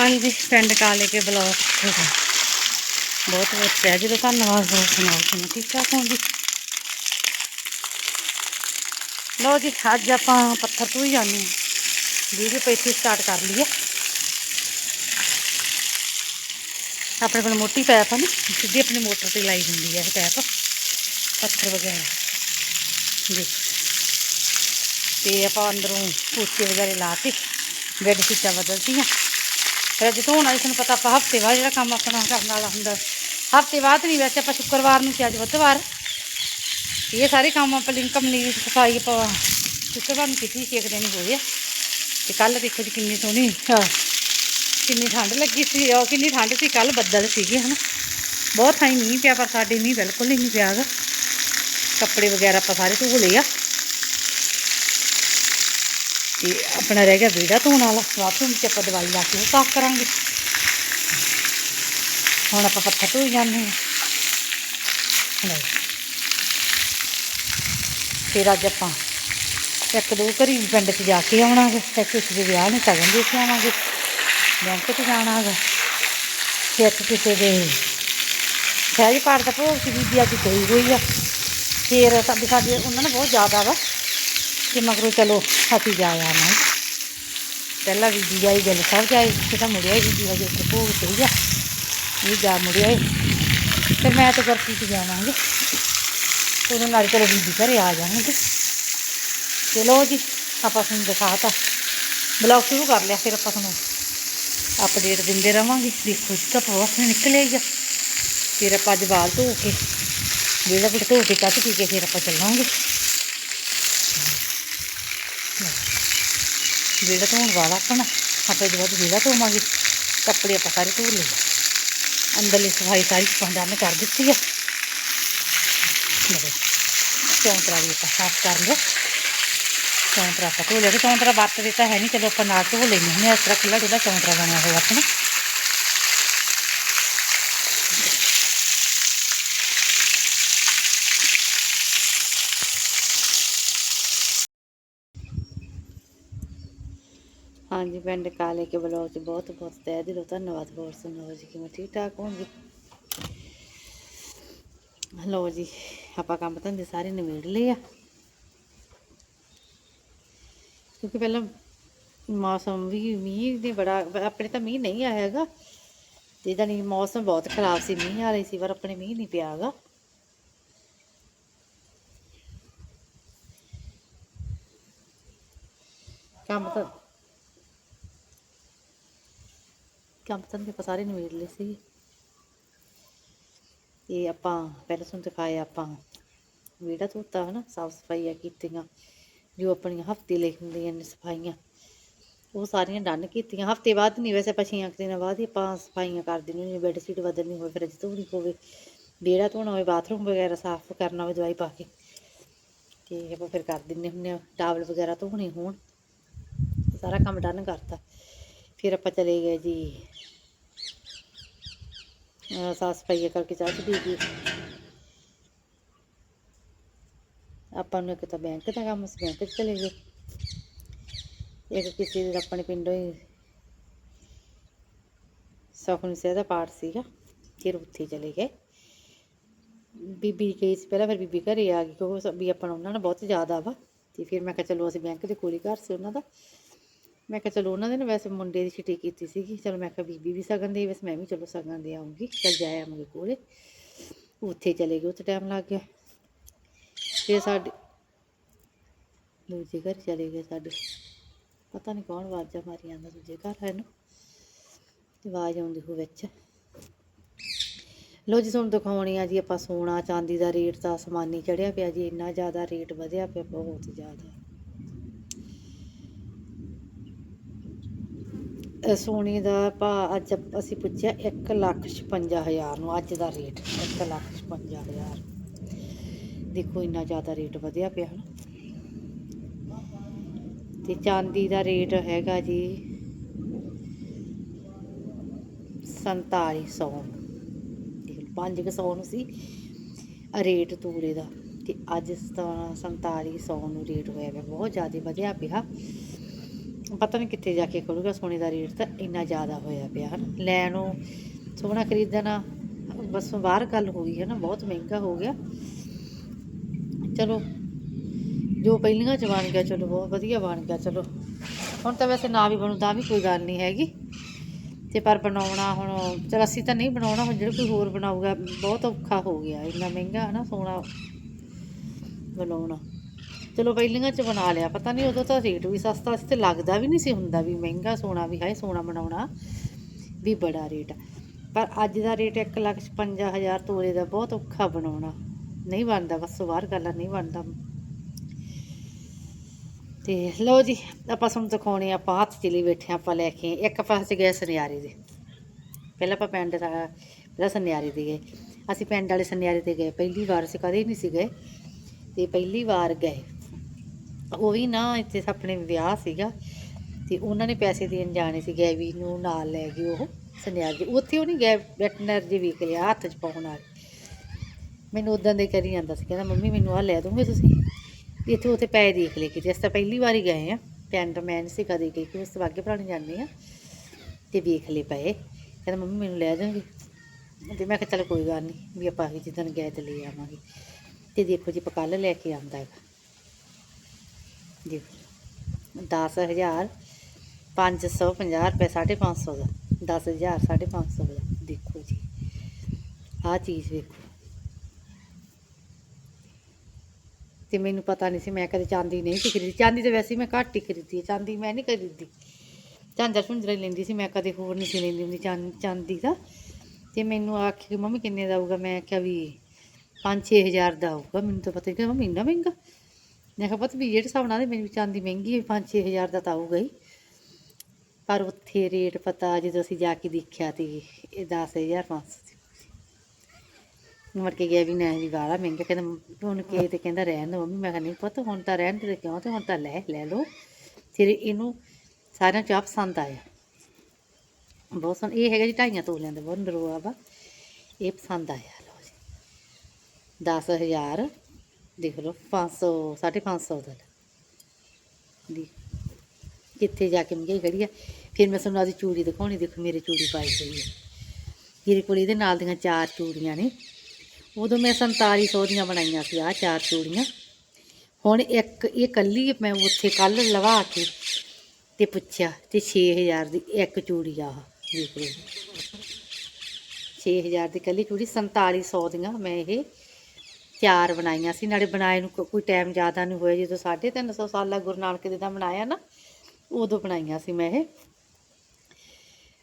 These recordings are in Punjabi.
ਹਾਂਜੀ, ਪਿੰਡ ਕਾਲੇ ਕੇ ਬਲੌਕ ਬਹੁਤ ਬਹੁਤ ਜੀ ਦਾ ਧੰਨਵਾਦ ਹੋਰ ਸੁਣਾਓ ਕਿਵੇਂ ਠੀਕ ਠਾਕ ਹੋ ਜੀ? ਲਓ ਜੀ, ਅੱਜ ਆਪਾਂ ਪੱਥਰ ਤੋਂ ਹੀ ਜਾਂਦੇ ਹਾਂ। ਵੀਡੀਓ ਪੈਤੀ ਸਟਾਰਟ ਕਰ ਲਈਏ। ਆਪਣੇ ਕੋਲ ਮੋਟੀ ਪੈਪ ਹੈ ਨਾ, ਸਿੱਧੀ ਆਪਣੀ ਮੋਟਰ ਤੇ ਲਾਈ ਹੁੰਦੀ ਹੈ ਇਹ ਪੈਪ, ਪੱਥਰ ਵਗੈਰਾ। ਜੀ। ਤੇ ਆਪਾਂ ਅੰਦਰੋਂ ਪੋਚੇ ਵਗੈਰਾ ਲਾ ਕੇ, ਬੈੱਡ ਸ਼ੀਟਾਂ ਬਦਲਤੀਆਂ। ਫਿਰ ਅੱਜ ਧੋਣ ਵਾਲੀ, ਤੁਹਾਨੂੰ ਪਤਾ ਆਪਾਂ ਹਫ਼ਤੇ ਬਾਅਦ ਜਿਹੜਾ ਕੰਮ ਆਪਣਾ ਕਰਨ ਵਾਲਾ ਹੁੰਦਾ। ਹਫ਼ਤੇ ਬਾਅਦ ਨਹੀਂ ਵੈਸੇ ਆਪਾਂ ਸ਼ੁੱਕਰਵਾਰ ਨੂੰ ਤੇ ਅੱਜ ਬੁੱਧਵਾਰ। ਇਹ ਸਾਰੇ ਕੰਮ ਆਪਾਂ ਲਿੰਕ ਕੰਪਨੀ ਸਫ਼ਾਈ ਆਪਾਂ ਸ਼ੁੱਕਰਵਾਰ ਨੂੰ ਕੀਤੀ ਸੀ, ਇੱਕ ਦਿਨ ਹੀ ਹੋਏ ਆ। ਤੇ ਕੱਲ ਦੇਖੋ ਜੀ ਕਿੰਨੀ ਸੋਹਣੀ ਕਿੰਨੀ ਠੰਡ ਲੱਗੀ ਸੀ। ਉਹ ਕਿੰਨੀ ਠੰਡ ਸੀ ਕੱਲ ਬੱਦਲ ਸੀਗੇ, ਹਨਾ। ਬਹੁਤ ਥਾਈ ਮੀਂਹ ਪਿਆ, ਪਰ ਸਾਡੇ ਮੀਂਹ ਬਿਲਕੁਲ ਹੀ ਨਹੀਂ ਪਿਆ ਗਾ ਕੱਪੜੇ ਵਗੈਰਾ ਆਪਾਂ ਸਾਰੇ ਧੋ ਲਏ ਆ। ਤੇ ਆਪਣਾ ਰਹਿ ਗਿਆ ਵਿਹੜਾ ਧੋਣ ਵਾਲਾ। ਬਾਥਰੂਮ 'ਚ ਆਪਾਂ ਦਵਾਈ ਲਾ ਕੇ ਉਹ ਸਾਫ਼ ਕਰਾਂਗੇ। ਹੁਣ ਆਪਾਂ ਪੱਥਰ ਧੋਈ ਜਾਂਦੇ ਹਾਂ। ਫਿਰ ਅੱਜ ਆਪਾਂ ਇੱਕ ਦੋ ਘਰੀ ਪਿੰਡ 'ਚ ਜਾ ਕੇ ਆਉਣਾਗੇ। ਤੇ ਕਿਸੇ ਦੇ ਵਿਆਹ ਨੂੰ ਸਗਨ ਦੇ ਕੇ ਆਵਾਂਗੇ। ਬੈਂਕ 'ਚ ਜਾਣਾ ਹੈਗਾ ਤੇ ਇੱਕ ਕਿਸੇ ਦੇ ਸਹਿਜ ਪਾਠ ਦਾ ਭੋਗ ਸੀ ਬੀਬੀ ਅੱਜ ਗਈ ਹੋਈ ਆ। ਫਿਰ ਸਾਡੇ ਸਾਡੇ, ਉਹਨਾਂ ਨੇ ਬਹੁਤ ਜ਼ਿਆਦਾ ਵਾ ਤੇ ਮਗਰੋਂ ਚਲੋ ਅਸੀਂ ਜਾ ਆਵਾਂਗੇ। ਪਹਿਲਾਂ ਬੀਬੀ ਆਈ ਗੱਲ ਸਭ ਜਾਈ ਫਿਰ ਮੁੜਿਆ ਹੀ ਬੀਬੀ ਵਜੇ ਉੱਥੇ ਭੋਗ ਤੇ ਗਿਆ ਇਹ ਜਾ ਮੁੜਿਆ ਏ। ਤੇ ਮੈਂ ਤਾਂ ਗੁਰਪ੍ਰੀਤ ਜਾਵਾਂਗੇ। ਉਹਦੇ ਨਾਲ ਚਲੋ ਬੀਬੀ ਘਰੇ ਆ ਜਾਣਗੇ। ਚਲੋ ਜੀ, ਆਪਾਂ ਤੁਹਾਨੂੰ ਦਿਖਾਤਾ। ਬਲੌਗ ਸ਼ੁਰੂ ਕਰ ਲਿਆ, ਫਿਰ ਆਪਾਂ ਤੁਹਾਨੂੰ ਅਪਡੇਟ ਦਿੰਦੇ ਰਵਾਂਗੇ। ਦੇਖੋ ਜੀ, ਤਾਂ ਬਹੁਤ ਨਿਕਲਿਆ ਹੀ ਆ। ਫਿਰ ਆਪਾਂ ਅੱਜ ਵਾਲ ਧੋ ਕੇ ਜਿਹੜਾ ਵੀ ਧੋ ਕੇ ਕੱਟ ਪੀ ਕੇ, ਫਿਰ ਆਪਾਂ ਚੱਲਾਂਗੇ। ਜਿਹੜਾ ਧੋਣ ਵਾਲਾ ਆਪਣਾ ਆਪਾਂ ਇਹਦੇ ਬਾਅਦ ਜਿਹੜਾ ਧੋਵਾਂਗੇ, ਕੱਪੜੇ ਆਪਾਂ ਸਾਰੇ ਧੋ ਲਏ। ਅੰਦਰਲੀ ਸਫ਼ਾਈ ਸਾਰੀ ਪੰਡਾ ਨੇ ਕਰ ਦਿੱਤੀ ਆ। ਲਓ, ਚੌਂਤਰਾ ਵੀ ਆਪਾਂ ਸਾਫ਼ ਕਰ ਲਿਆ। ਚੌਂਤਰਾ ਆਪਾਂ ਧੋ ਲਿਆ ਤੇ ਚੌਂਤਰਾ ਵਰਤਦੇ ਤਾਂ ਹੈ ਨਹੀਂ, ਚਲੋ ਆਪਾਂ ਨਾਲ ਧੋ ਲੈਂਦੇ ਹਾਂ। ਇਸ ਤਰ੍ਹਾਂ ਖੁੱਲ੍ਹਾ ਡੁੱਲਾ ਚੌਂਤਰਾ ਬਣਿਆ ਹੋਇਆ ਆਪਣਾ। ਹਾਂਜੀ, ਪਿੰਡ ਕਾਲੇ ਕੇ ਬਲੌਗ 'ਚ ਬਹੁਤ ਬਹੁਤ ਤਹਿ ਦਿਲੋਂ ਧੰਨਵਾਦ, ਹੋਰ ਸੁਣਾਓ ਜੀ, ਕਿਵੇਂ ਠੀਕ ਠਾਕ ਹੋਣਗੇ ਲਓ ਜੀ, ਆਪਾਂ ਕੰਮ ਧੰਦੇ ਸਾਰੇ ਨਿਬੇੜ ਲਏ ਆ। ਕਿਉਂਕਿ ਪਹਿਲਾਂ ਮੌਸਮ ਵੀ ਮੀਂਹ ਦੇ ਬੜਾ, ਆਪਣੇ ਤਾਂ ਮੀਂਹ ਨਹੀਂ ਆਇਆ ਹੈਗਾ। ਤੇ ਨਹੀਂ ਮੌਸਮ ਬਹੁਤ ਖਰਾਬ ਸੀ, ਮੀਂਹ ਆ ਰਹੀ ਸੀ, ਪਰ ਆਪਣੇ ਮੀਂਹ ਨਹੀਂ ਪਿਆ ਹੈਗਾ। ਕੰਮ ਤਾਂ ਕੰਮ ਤਾਂ ਆਪਾਂ ਸਾਰੇ ਨਿਬੇੜ ਲਏ ਸੀ ਤੇ ਆਪਾਂ ਪਹਿਲਾਂ ਤੁਹਾਨੂੰ ਦਿਖਾਇਆ ਆਪਾਂ ਵਿਹੜਾ ਧੋਤਾ ਹਨਾ, ਸਾਫ਼ ਸਫਾਈਆਂ ਕੀਤੀਆਂ, ਜੋ ਆਪਣੀਆਂ ਹਫ਼ਤੇ ਲਈ ਹੁੰਦੀਆਂ ਨੇ ਸਫਾਈਆਂ, ਉਹ ਸਾਰੀਆਂ ਡਨ ਕੀਤੀਆਂ। ਹਫ਼ਤੇ ਬਾਅਦ ਨਹੀਂ ਵੈਸੇ ਆਪਾਂ ਛੇ ਦਿਨਾਂ ਬਾਅਦ ਹੀ ਆਪਾਂ ਸਫਾਈਆਂ ਕਰ ਦਿੰਦੇ ਨੇ ਬੈੱਡ ਸ਼ੀਟ ਬਦਲਣੀ ਹੋਵੇ ਫਿਰ ਧੋਣੀ ਹੋਵੇ, ਵਿਹੜਾ ਧੋਣਾ ਹੋਵੇ ਬਾਥਰੂਮ ਵਗੈਰਾ ਸਾਫ਼ ਕਰਨਾ ਹੋਵੇ, ਦਵਾਈ ਪਾ ਕੇ। ਤੇ ਆਪਾਂ ਫਿਰ ਕਰ ਦਿੰਦੇ ਹੁੰਦੇ ਆ ਟਾਵਲ ਵਗੈਰਾ ਧੋਣੇ ਹੋਣ, ਸਾਰਾ ਕੰਮ ਡਨ ਕਰਤਾ। ਫਿਰ ਆਪਾਂ ਚਲੇ ਗਏ ਜੀ। ਸਾਫ਼ ਸਫ਼ਾਈ ਕਰਕੇ ਚਾਹ ਪੀ ਗਈ। ਆਪਾਂ ਨੂੰ ਇੱਕ ਤਾਂ ਬੈਂਕ ਦਾ ਕੰਮ ਸੀ, ਬੈਂਕ 'ਚ ਚਲੇ ਗਏ। ਇੱਕ ਕਿਸੇ ਦੇ ਆਪਣੇ ਪਿੰਡੋਂ ਹੀ ਸਖਨ ਸਿੰਘ ਦਾ ਪਾਠ ਸੀਗਾ, ਫਿਰ ਉੱਥੇ ਚਲੇ ਗਏ। ਬੀਬੀ ਗਈ ਸੀ ਪਹਿਲਾਂ, ਫਿਰ ਬੀਬੀ ਘਰੇ ਆ ਗਈ, ਕਿਉਂਕਿ ਸ- ਵੀ ਆਪਾਂ ਨੂੰ ਉਹਨਾਂ ਨਾਲ ਬਹੁਤ ਜ਼ਿਆਦਾ ਵਾ। ਤੇ ਫਿਰ ਮੈਂ ਕਿਹਾ ਚਲੋ ਅਸੀਂ ਬੈਂਕ ਦੇ ਕੋਲ ਹੀ ਘਰ ਸੀ ਉਹਨਾਂ ਦਾ। ਮੈਂ ਕਿਹਾ ਚਲੋ ਉਹਨਾਂ ਦੇ ਨਾ ਵੈਸੇ ਮੁੰਡੇ ਦੀ ਛੁੱਟੀ ਕੀਤੀ ਸੀਗੀ। ਚਲੋ ਮੈਂ ਕਿਹਾ ਬੀਬੀ ਵੀ ਸਗਨ ਦੇ ਵੈਸੇ ਮੈਂ ਵੀ ਚਲੋ ਸਗਨ ਦੇ ਆਉਂਗੀ ਚਲ ਜਾਇਆ ਆਵਾਂਗੇ ਕੋਲੇ। ਉੱਥੇ ਚਲੇ ਗਏ, ਉੱਥੇ ਟਾਈਮ ਲੱਗ ਗਿਆ। ਫਿਰ ਸਾਡੇ ਦੂਜੇ ਘਰ ਚਲੇ ਗਏ ਸਾਡੇ। ਪਤਾ ਨਹੀਂ ਕੌਣ ਆਵਾਜ਼ਾਂ ਮਾਰੀ ਜਾਂਦਾ ਦੂਜੇ ਘਰ ਹੈ ਨੂੰ। ਆਵਾਜ਼ ਆਉਂਦੀ ਹੋ ਵਿੱਚ। ਲੋ ਜੀ, ਤੁਹਾਨੂੰ ਦਿਖਾਉਣੀ ਆ ਜੀ, ਆਪਾਂ ਸੋਨਾ, ਚਾਂਦੀ ਦਾ ਰੇਟ ਤਾਂ ਅਸਮਾਨੀ ਚੜਿਆ ਪਿਆ ਜੀ। ਇੰਨਾ ਜ਼ਿਆਦਾ ਰੇਟ ਵਧਿਆ ਪਿਆ, ਬਹੁਤ ਜ਼ਿਆਦਾ। ਸੋਨੇ ਦਾ ਭਾਅ ਅੱਜ ਅਸੀਂ ਪੁੱਛਿਆ 1 ਲੱਖ 56 ਹਜ਼ਾਰ ਨੂੰ, ਅੱਜ ਦਾ ਰੇਟ 1 ਲੱਖ 56 ਹਜ਼ਾਰ। ਦੇਖੋ ਇੰਨਾ ਜ਼ਿਆਦਾ ਰੇਟ ਵਧਿਆ ਪਿਆ ਹਨ। ਤੇ ਚਾਂਦੀ ਦਾ ਰੇਟ ਹੈਗਾ ਜੀ 4700 500 ਨੂੰ ਸੀ ਰੇਟ ਤੂੜੇ ਦਾ। ਤੇ ਅੱਜ 4700 ਨੂੰ ਰੇਟ ਹੋਇਆ ਪਿਆ, ਬਹੁਤ ਜ਼ਿਆਦਾ ਵਧਿਆ ਪਿਆ। ਪਤਾ ਨਹੀਂ ਕਿੱਥੇ ਜਾ ਕੇ ਖੁੱਲੂਗਾ ਸੋਨੇ ਦਾ ਰੇਟ ਤਾਂ ਇੰਨਾ ਜ਼ਿਆਦਾ ਹੋਇਆ ਪਿਆ ਹਨ। ਲੈਣ ਨੂੰ ਸੋਨਾ ਖਰੀਦਣਾ, ਬਸ ਬਾਹਰ ਗੱਲ ਹੋ ਗਈ ਹੈ ਨਾ ਬਹੁਤ ਮਹਿੰਗਾ ਹੋ ਗਿਆ। ਚਲੋ, ਜੋ ਪਹਿਲੀਆਂ ਚ ਬਣ ਗਿਆ, ਚਲੋ ਬਹੁਤ ਵਧੀਆ ਬਣ ਗਿਆ, ਚਲੋ। ਹੁਣ ਤਾਂ ਵੈਸੇ ਨਾ ਵੀ ਬਣੂ, ਤਾਂ ਵੀ ਕੋਈ ਗੱਲ ਨਹੀਂ ਹੈਗੀ। ਤੇ ਪਰ ਬਣਾਉਣਾ ਹੁਣ, ਚਲ ਅਸੀਂ ਤਾਂ ਨਹੀਂ ਬਣਾਉਣਾ, ਹੁਣ ਜਿਹੜਾ ਕੋਈ ਹੋਰ ਬਣਾਊਗਾ, ਬਹੁਤ ਔਖਾ ਹੋ ਗਿਆ, ਇੰਨਾ ਮਹਿੰਗਾ ਹੈ ਨਾ ਸੋਨਾ ਬਣਾਉਣਾ। ਚਲੋ ਪਹਿਲੀਆਂ ਚ ਬਣਾ ਲਿਆ ਪਤਾ ਨਹੀਂ ਉਦੋਂ ਤਾਂ ਰੇਟ ਵੀ ਸਸਤਾ ਸੀ ਤੇ ਲੱਗਦਾ ਵੀ ਨਹੀਂ ਸੀ ਹੁੰਦਾ ਵੀ ਮਹਿੰਗਾ ਸੋਨਾ ਵੀ ਹੈ ਸੋਨਾ ਬਣਾਉਣਾ ਵੀ ਬੜਾ ਰੇਟ ਪਰ ਅੱਜ ਦਾ ਰੇਟ 155000 ਤੋਲੇ ਦਾ ਬਹੁਤ ਔਖਾ ਬਣਾਉਣਾ ਨਹੀਂ ਬਣਦਾ ਬਸ ਬਾਹਰ ਗੱਲ ਨਹੀਂ ਬਣਦਾ। ਤੇ ਲਓ ਜੀ ਆਪਾਂ ਤੁਹਾਨੂੰ ਦਿਖਾਉਣੇ ਆਪਾਂ ਹੱਥ ਚਲੀ ਬੈਠੇ ਆ, ਆਪਾਂ ਲੈ ਕੇ ਆਏ। ਇੱਕ ਪਾਸੇ ਗਏ ਸੁਨਿਆਰੇ ਦੇ। ਪਹਿਲਾਂ ਆਪਾਂ ਪਿੰਡ ਦਾ ਪਹਿਲਾਂ ਸੁਨਿਆਰੇ ਦੇ ਗਏ। ਅਸੀਂ ਪਿੰਡ ਵਾਲੇ ਸੁਨਿਆਰੇ ਤੇ ਗਏ ਪਹਿਲੀ ਵਾਰ ਅਸੀਂ ਕਦੇ ਨਹੀਂ ਸੀ ਗਏ। ਤੇ ਪਹਿਲੀ ਵਾਰ ਗਏ। ਉਹ ਵੀ ਨਾ ਇੱਥੇ ਆਪਣੇ ਵਿਆਹ ਸੀਗਾ ਤੇ ਉਹਨਾਂ ਨੇ ਪੈਸੇ ਦੇਣ ਜਾਣੇ ਸੀ ਗੈਵੀ ਨੂੰ ਨਾਲ ਲੈ ਗਏ ਉਹ ਸੁਨਿਆਰ ਜੀ। ਉੱਥੇ ਉਹ ਨਹੀਂ ਗਏ ਵੈਟਨਰ ਜੀ ਵੀ ਲਿਆ, ਹੱਥ 'ਚ ਪਾਉਣ ਵਾਲੇ। ਮੈਨੂੰ ਉਦਾਂ ਦੇ ਕਰੀ ਜਾਂਦਾ ਸੀ, ਕਹਿੰਦਾ, ਮੰਮੀ, ਮੈਨੂੰ ਆ ਲੈ ਦੋਗੇ ਤੁਸੀਂ? ਇੱਥੇ ਉੱਥੇ ਪੈ ਦੇਖ ਲਏ ਕਿ ਜਿਸ ਤਾਂ ਪਹਿਲੀ ਵਾਰੀ ਗਏ ਆ ਪਿੰਡ ਮੈਂ ਨਹੀਂ ਸੀ ਕਦੇ ਗਈ ਕਿ ਉਸ ਤੋਂ ਅੱਗੇ ਪੁਰਾਣੇ ਜਾਂਦੇ ਆ ਤੇ ਵੇਖ ਲਏ ਪਏ। ਕਹਿੰਦਾ, ਮੰਮੀ, ਮੈਨੂੰ ਲੈ ਜਾਓਗੇ? ਤੇ ਮੈਂ ਕਿਹਾ, ਚਲ ਕੋਈ ਗੱਲ ਨਹੀਂ ਵੀ ਆਪਾਂ ਜਿੱਦਣ ਗਏ ਤੇ ਲੈ ਆਵਾਂਗੇ। ਤੇ ਦੇਖੋ ਜੀ ਪਕਲ ਲੈ ਕੇ ਆਉਂਦਾ ਹੈਗਾ। ਦੇਖੋ 10000 550 ਰੁਪਏ 550 ਦਾ। 10000 550 ਦਾ। ਦੇਖੋ ਜੀ, ਆਹ ਚੀਜ਼ ਵੇਖੋ। ਤੇ ਮੈਨੂੰ ਪਤਾ ਨਹੀਂ ਸੀ, ਮੈਂ ਕਦੇ ਚਾਂਦੀ ਨਹੀਂ ਸੀ ਖਰੀਦੀ। ਚਾਂਦੀ ਤੇ ਵੈਸੇ ਮੈਂ ਘੱਟ ਹੀ ਖਰੀਦੀ ਚਾਂਦੀ ਮੈਂ ਨਹੀਂ ਖਰੀਦੀ। ਝਾਂਜਰ ਝੁੰਜਰ ਹੀ ਲੈਂਦੀ ਸੀ, ਮੈਂ ਕਦੇ ਹੋਰ ਨਹੀਂ ਸੀ ਲੈਂਦੀ ਹੁੰਦੀ ਚਾਂ- ਚਾਂਦੀ ਦਾ। ਤੇ ਮੈਨੂੰ ਆਖੀ ਮੰਮੀ ਕਿੰਨੇ ਦਾ ਆਊਗਾ? ਮੈਂ ਆਖਿਆ ਵੀ 5-6000 ਦਾ ਆਊਗਾ। ਮੈਨੂੰ ਤਾਂ ਪਤਾ ਨਹੀਂ ਕਿ ਮੰਮੀ ਇੰਨਾ ਮਹਿੰਗਾ? ਮੈਂ ਕਿਹਾ ਪਤਾ ਵੀ ਜਿਹੜੇ ਹਿਸਾਬ ਨਾਲ ਮੈਨੂੰ ਵੀ ਚਾਂਦੀ ਮਹਿੰਗੀ ਹੈ 5-6000 ਦਾ ਤਾਂ ਆਊਗਾ ਹੀ। ਪਰ ਉੱਥੇ ਰੇਟ ਪਤਾ, ਜਦੋਂ ਅਸੀਂ ਜਾ ਕੇ ਦੇਖਿਆ ਤੇ ਇਹ 10500 ਸੀ ਮੁੜ ਕੇ ਗਿਆ ਵੀ ਨਾ ਜੀ ਵਾਲਾ ਮਹਿੰਗਾ। ਕਹਿੰਦਾ, ਹੁਣ ਕੇ ਤੇ ਕਹਿੰਦਾ ਰਹਿਣ ਦੋ ਮੰਮੀ। ਮੈਂ ਕਿਹਾ, ਨਹੀਂ ਪੁੱਤ, ਹੁਣ ਤਾਂ ਰਹਿਣ ਦੇ ਕਿਉਂ? ਤੇ ਹੁਣ ਤਾਂ ਲੈ ਲੈ ਲਓ। ਫਿਰ ਇਹਨੂੰ ਸਾਰਿਆਂ ਚ ਆਹ ਪਸੰਦ ਆਇਆ। ਬਹੁਤ ਸੋਹਣਾ। ਇਹ ਹੈਗਾ ਜੀ, ਢਾਈਆਂ ਤੋਲਿਆਂ ਦਾ ਬਹੁਤ ਨਰੋਆ ਵਾ। ਇਹ ਪਸੰਦ ਆਇਆ, ਲਓ ਜੀ। 10000 ਦੇਖ ਲਓ 500 550 ਦਾ ਦੀ ਕਿੱਥੇ ਜਾ ਕੇ ਮਹਿੰਗਾਈ ਖੜੀ ਆ। ਫਿਰ ਮੈਂ ਤੁਹਾਨੂੰ ਆਦੀ ਚੂੜੀ ਦਿਖਾਉਣੀ ਦੇਖੋ ਮੇਰੇ ਚੂੜੀ ਪਾਈ ਹੋਈ ਹੈ ਮੇਰੇ ਕੋਲ ਇਹਦੇ ਨਾਲ ਦੀਆਂ ਚਾਰ ਚੂੜੀਆਂ ਨੇ। ਉਦੋਂ ਮੈਂ 4700 ਦੀਆਂ ਬਣਾਈਆਂ ਸੀ ਆਹ ਚਾਰ ਚੂੜੀਆਂ। ਹੁਣ ਇੱਕ ਇਹ ਕੱਲੀ ਮੈਂ ਉੱਥੇ ਕੱਲ ਲਵਾ ਕੇ ਤੇ ਪੁੱਛਿਆ ਤੇ 6000 ਦੀ ਇੱਕ ਚੂੜੀ ਆ ਆਹ, ਦੇਖ ਲਓ। 6000 ਦੀ ਕੱਲੀ ਚੂੜੀ 4700 ਦੀਆਂ ਮੈਂ ਇਹ ਚਾਰ ਬਣਾਈਆਂ ਸੀ, ਨਾਲੇ ਬਣਾਏ ਨੂੰ ਕੋ- ਕੋਈ ਟਾਈਮ ਜ਼ਿਆਦਾ ਨਹੀਂ ਹੋਇਆ, ਜਦੋਂ 350 ਸਾਲਾ ਗੁਰੂ ਨਾਨਕ ਦੇਵ ਦਾ ਬਣਾਇਆ ਨਾ, ਉਦੋਂ ਬਣਾਈਆਂ ਸੀ ਮੈਂ ਇਹ।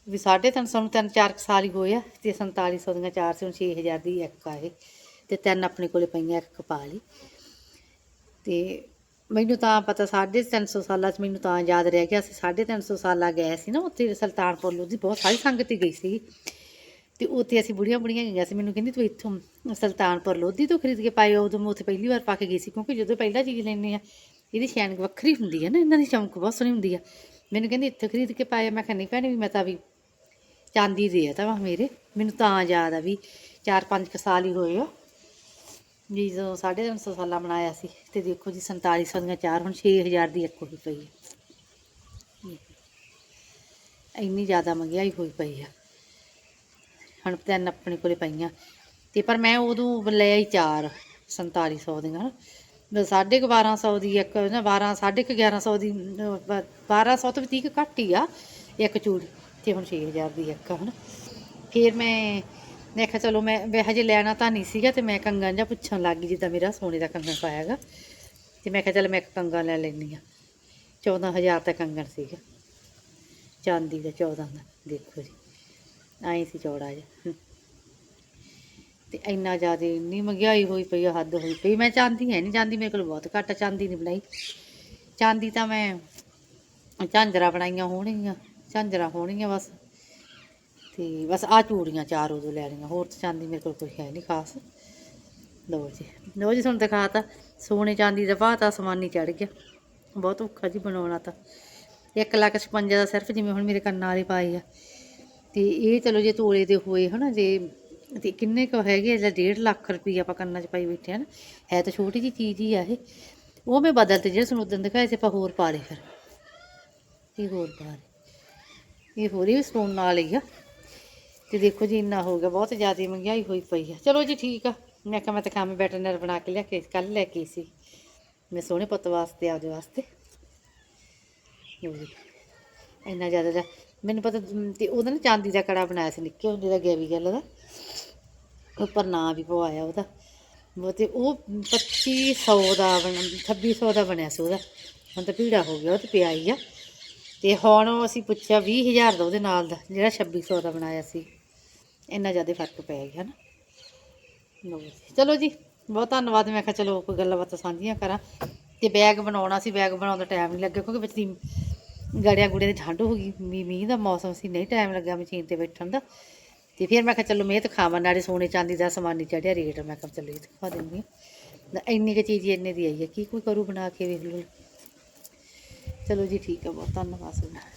ਵੀ 350 ਨੂੰ ਤਿੰਨ ਚਾਰ ਕੁ ਸਾਲ ਹੀ ਹੋਏ ਆ, ਤੇ 4700 ਦੀਆਂ ਚਾਰ ਸੀ, ਹੁਣ 6000 ਦੀ ਇੱਕ ਆ ਇਹ, ਤੇ ਤਿੰਨ ਆਪਣੇ ਕੋਲੇ ਪਈਆਂ, ਇੱਕ ਕਪਾ ਲਈ। ਤੇ ਮੈਨੂੰ ਤਾਂ ਪਤਾ 350 ਸਾਲਾਂ 'ਚ ਮੈਨੂੰ ਤਾਂ ਯਾਦ ਰਹਿ ਗਿਆ ਸੀ 350 ਸਾਲਾਂ ਗਏ ਸੀ ਨਾ, ਉੱਥੇ ਸੁਲਤਾਨਪੁਰ ਲੋਧੀ ਬਹੁਤ ਸਾਰੀ ਸੰਗਤ ਹੀ ਗਈ ਸੀ। ਤੇ ਉੱਥੇ ਅਸੀਂ ਬੁੜੀਆਂ ਬੁੜੀਆਂ ਗਈਆਂ ਸੀ। ਮੈਨੂੰ ਕਹਿੰਦੀ, ਤੂੰ ਇੱਥੋਂ ਸੁਲਤਾਨਪੁਰ ਲੋਧੀ ਤੋਂ ਖਰੀਦ ਕੇ ਪਾਏ ਉਦੋਂ ਮੈਂ ਉੱਥੇ ਪਹਿਲੀ ਵਾਰ ਪਾ ਕੇ ਗਈ ਸੀ, ਕਿਉਂਕਿ ਜਦੋਂ ਪਹਿਲਾਂ ਚੀਜ਼ ਲੈਂਦੇ ਆ ਇਹਦੀ ਸ਼ੈਨਿੰਗ ਵੱਖਰੀ ਹੁੰਦੀ ਹੈ ਨਾ, ਇਹਨਾਂ ਦੀ ਚਮਕ ਬਹੁਤ ਸੋਹਣੀ ਹੁੰਦੀ ਆ। ਮੈਨੂੰ ਕਹਿੰਦੀ, ਇੱਥੇ ਖਰੀਦ ਕੇ ਪਾਇਆ ਮੈਂ ਕਿਹਾ, ਨਹੀਂ ਭੈਣੇ, ਵੀ ਮੈਂ ਤਾਂ ਵੀ ਚਾਂਦੀ ਦੇ ਆ ਤਾਂ ਵਾ ਮੇਰੇ। ਮੈਨੂੰ ਤਾਂ ਯਾਦ ਆ ਵੀ 4-5 ਕੁ ਸਾਲ ਹੀ ਹੋਏ ਆ। ਜੀ ਜਦੋਂ 350 ਸਾਲਾਂ ਬਣਾਇਆ ਸੀ ਤੇ ਦੇਖੋ ਜੀ 4700 ਦੀਆਂ ਚਾਰ, ਹੁਣ 6000 ਦੀ ਇੱਕ ਹੋਈ ਪਈ ਹੈ ਇੰਨੀ ਜ਼ਿਆਦਾ ਮਹਿੰਗਾਈ ਹੋਈ ਪਈ ਆ। ਹੁਣ ਤਿੰਨ ਆਪਣੇ ਕੋਲੇ ਪਈਆਂ। ਤੇ ਪਰ ਮੈਂ ਉਦੋਂ ਲੈ ਆਈ ਚਾਰ 4700 ਦੀਆਂ। ਨਾ। ਸਾਢੇ ਕੁ 1200 ਦੀ ਇੱਕ ਨਾ 12 ਸਾਢੇ ਕੁ 1100 ਦੀ ਅਹ, ਬ- 1200 ਤੋਂ ਵੀ 30 ਘੱਟ ਹੀ ਆ ਇੱਕ ਚੂੜੀ। ਤੇ ਹੁਣ 6000 ਦੀ ਇੱਕ ਹਨ। ਫਿਰ ਮੈਂ ਮੈਂ ਕਿਹਾ ਚਲੋ ਮੈਂ ਮੈਂ ਹਜੇ ਲੈਣਾ ਤਾਂ ਨਹੀਂ ਸੀਗਾ ਤੇ ਮੈਂ ਕੰਗਨ ਜਾਂ ਪੁੱਛਣ ਲੱਗ ਗਈ ਜਿੱਦਾਂ ਮੇਰਾ ਸੋਨੇ ਦਾ ਕੰਗਣ ਪਾਇਆ ਹੈਗਾ। ਤੇ ਮੈਂ ਕਿਹਾ ਚਲ ਮੈਂ ਇੱਕ ਕੰਗਣ ਲੈ ਲੈਣੀ ਆ। 14000 ਦਾ ਕੰਗਨ ਸੀਗਾ। ਚਾਂਦੀ ਦਾ 14 ਦਾ ਦੇਖੋ ਜੀ। ਆਈ ਸੀ ਚੌੜਾ ਜਿਹਾ। ਤੇ ਇੰਨਾ ਜ਼ਿਆਦਾ ਇੰਨੀ ਮਹਿੰਗਾਈ ਹੋਈ ਪਈ ਆ, ਹੱਦ ਹੋਈ ਪਈ। ਮੈਂ ਚਾਂਦੀ ਹੈ ਨਹੀਂ ਚਾਂਦੀ ਮੇਰੇ ਕੋਲ ਬਹੁਤ ਘੱਟ ਚਾਂਦੀ ਨਹੀਂ ਬਣਾਈ। ਚਾਂਦੀ ਤਾਂ ਮੈਂ ਝਾਂਜਰਾ ਬਣਾਈਆਂ ਹੋਣਗੀਆਂ, ਝਾਂਜਰਾ ਹੋਣਗੀਆਂ ਬਸ। ਤੇ ਬਸ ਆ ਚੂੜੀਆਂ ਚਾਰ ਉਦੋਂ ਲੈ ਲਈਆਂ, ਹੋਰ ਤਾਂ ਚਾਂਦੀ ਮੇਰੇ ਕੋਲ ਕੋਈ ਹੈ ਨਹੀਂ ਖਾਸ। ਲੋ ਜੀ ਲੋ ਜੀ ਤੁਹਾਨੂੰ ਦਿਖਾਤਾ ਸੋਨੇ ਚਾਂਦੀ ਦਾ ਭਾਅ ਤਾਂ ਅਸਮਾਨੀ ਚੜ ਗਿਆ। ਬਹੁਤ ਔਖਾ ਜੀ ਬਣਾਉਣਾ ਤਾਂ। 1 ਲੱਖ 56 ਦਾ ਸਿਰਫ ਜਿਵੇਂ ਹੁਣ ਮੇਰੇ ਕੰਨਾਂ ਵਾਲੇ ਪਾਏ ਆ। ਤੇ ਇਹ ਚਲੋ ਜੇ ਤੋਲੇ ਦੇ ਹੋਏ ਹਨਾ, ਜੇ ਤੇ ਕਿੰਨੇ ਕੁ ਹੈਗੇ ਆ, ਜਾਂ 1.5 ਲੱਖ ਰੁਪਈਆ ਆਪਾਂ ਕੰਨਾਂ 'ਚ ਪਾਈ ਬੈਠੇ ਹਨ ਹੈ ਤਾਂ ਛੋਟੀ ਜੀ ਚੀਜ਼ ਹੀ ਆ ਇਹ। ਉਹ ਮੈਂ ਬਦਲਤੇ ਜਿਹੜੇ ਤੁਹਾਨੂੰ ਉਦੋਂ ਦਿਖਾਏ ਸੀ, ਆਪਾਂ ਹੋਰ ਪਾ ਲਏ ਫਿਰ। ਇਹ ਹੋਰ ਬਾਹਰ ਇਹ ਹੋਰ ਵੀ ਸਟੋਨ ਨਾਲ ਹੀ ਆ। ਤੇ ਦੇਖੋ ਜੀ, ਇੰਨਾ ਹੋ ਗਿਆ, ਬਹੁਤ ਜ਼ਿਆਦਾ ਮਹਿੰਗਾਈ ਹੋਈ ਪਈ ਆ। ਚਲੋ ਜੀ ਠੀਕ ਆ। ਮੈਂ ਕਿਹਾ ਮੈਂ ਤਾਂ ਕੰਮ ਬੈਟਨਰ ਬਣਾ ਕੇ ਲਿਆ ਕੇ ਕੱਲ ਲੈ ਕੇ ਸੀ। ਮੈਂ ਸੋਹਣੇ ਪੁੱਤ ਵਾਸਤੇ, ਆਪਦੇ ਵਾਸਤੇ। ਇੰਨਾ ਜ਼ਿਆਦਾ ਮੈਨੂੰ ਪਤਾ ਮ, ਤੇ ਉਹਦਾ ਨਾ ਚਾਂਦੀ ਦਾ ਕੜਾ ਬਣਾਇਆ ਸੀ ਨਿੱਕੇ ਹੁੰਦੇ ਦਾ ਗੈਵੀ ਗੱਲ ਦਾ। ਉੱਪਰ ਨਾਂ ਵੀ ਪਵਾਇਆ ਉਹਦਾ। ਉਹ ਤੇ ਉਹ 2500 ਦਾ ਬਣ 2600 ਦਾ ਬਣਿਆ ਸੀ ਉਹਦਾ। ਹੁਣ ਤਾਂ ਭੀੜਾ ਹੋ ਗਿਆ ਉਹ ਤੇ ਪਿਆ ਹੀ ਆ। ਤੇ ਹੁਣ ਅਸੀਂ ਪੁੱਛਿਆ 20000 ਦਾ ਉਹਦੇ ਨਾਲ ਦਾ ਜਿਹੜਾ 2600 ਦਾ ਬਣਾਇਆ ਸੀ। ਇੰਨਾ ਜ਼ਿਆਦਾ ਫ਼ਰਕ ਪੈ ਗਿਆ ਨਾ। ਚਲੋ ਜੀ ਬਹੁਤ ਧੰਨਵਾਦ। ਮੈਂ ਕਿਹਾ ਚਲੋ ਕੋਈ ਗੱਲਾਂ ਬਾਤਾਂ ਸਾਂਝੀਆਂ ਕਰਾਂ। ਤੇ ਬੈਗ ਬਣਾਉਣਾ ਸੀ ਬੈਗ ਬਣਾਉਣ ਦਾ ਟਾਈਮ ਨਹੀਂ ਲੱਗਿਆ ਕਿਉਂਕਿ ਵਿੱਚ ਦੀ ਗੜਿਆਂ ਗੁੜਿਆਂ ਦੀ ਠੰਡ ਹੋ ਗਈ, ਮੀਂਹ ਮੀਂਹ ਦਾ ਮੌਸਮ ਸੀ, ਨਹੀਂ ਟਾਈਮ ਲੱਗਾ ਮਸ਼ੀਨ ਤੇ ਬੈਠਣ ਦਾ। ਤੇ ਫਿਰ ਮੈਂ ਕਿਹਾ ਚਲੋ ਮਿਹਨਤ ਖਾਵਾਂ, ਨਾਲੇ ਸੋਨੇ ਚਾਂਦੀ ਦਾ ਸਮਾਨ ਨਹੀਂ ਚੜਿਆ ਰੇਟ, ਮੈਂ ਕਿਹਾ ਚਲੋ ਇਹ ਦਿਖਾ ਦਿੰਦੀ ਹਾਂ। ਇੰਨੀ ਕੁ ਚੀਜ਼ ਇੰਨੇ ਦੀ ਆਈ ਹੈ, ਕੀ ਕੋਈ ਕਰੂ ਬਣਾ ਕੇ ਵੇਖ ਲਓ। ਚਲੋ ਜੀ ਠੀਕ ਹੈ ਬਹੁਤ, ਧੰਨਵਾਦ ਤੁਹਾਡਾ